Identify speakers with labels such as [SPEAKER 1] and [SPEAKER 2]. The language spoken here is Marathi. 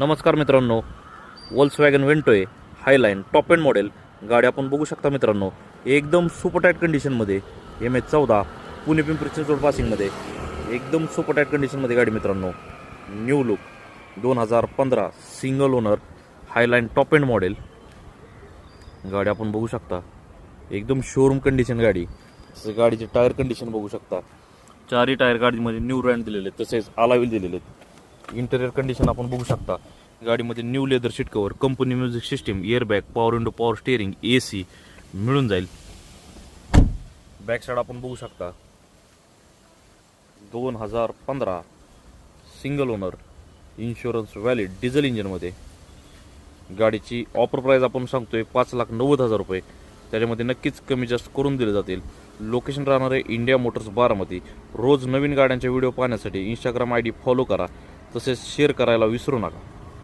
[SPEAKER 1] नमस्कार मित्रांनो Volkswagen Vento highline top end model गाडी आपण बघू शकता मित्रांनो. एकदम सुपर टाईट कंडिशनमध्ये एम एच चौदा पुणे पिंपरी चिंचवड पासिंगमध्ये एकदम सुपर टाईट कंडिशनमध्ये गाडी मित्रांनो. न्यू लुक दोन हजार पंधरा single owner highline top end model गाडी आपण बघू शकता. एकदम शोरूम कंडिशन गाडी. तसेच गाडीचे टायर कंडिशन बघू शकता. चारही टायर गाडीमध्ये न्यू रँड दिलेले आहेत तसेच अलाविल दिलेले आहेत. इंटेरियर कंडिशन आपण बघू शकता. गाडीमध्ये new leather seat cover company music system airbag power window power steering A C मिळून जाईल. बॅक साईड आपण बघू शकता. दोन हजार पंधरा single owner insurance valid diesel इंजिनमध्ये गाडीची ऑफर प्राईज आपण सांगतोय पाच लाख नव्वद हजार रुपये. त्याच्यामध्ये नक्कीच कमी जास्त करून दिले जातील. लोकेशन राहणार आहे इंडिया मोटर्स बारामती. रोज नवीन गाड्यांच्या व्हिडिओ पाहण्यासाठी इंस्टाग्राम आय डी फॉलो करा. तसेच शेअर करायला विसरू नका.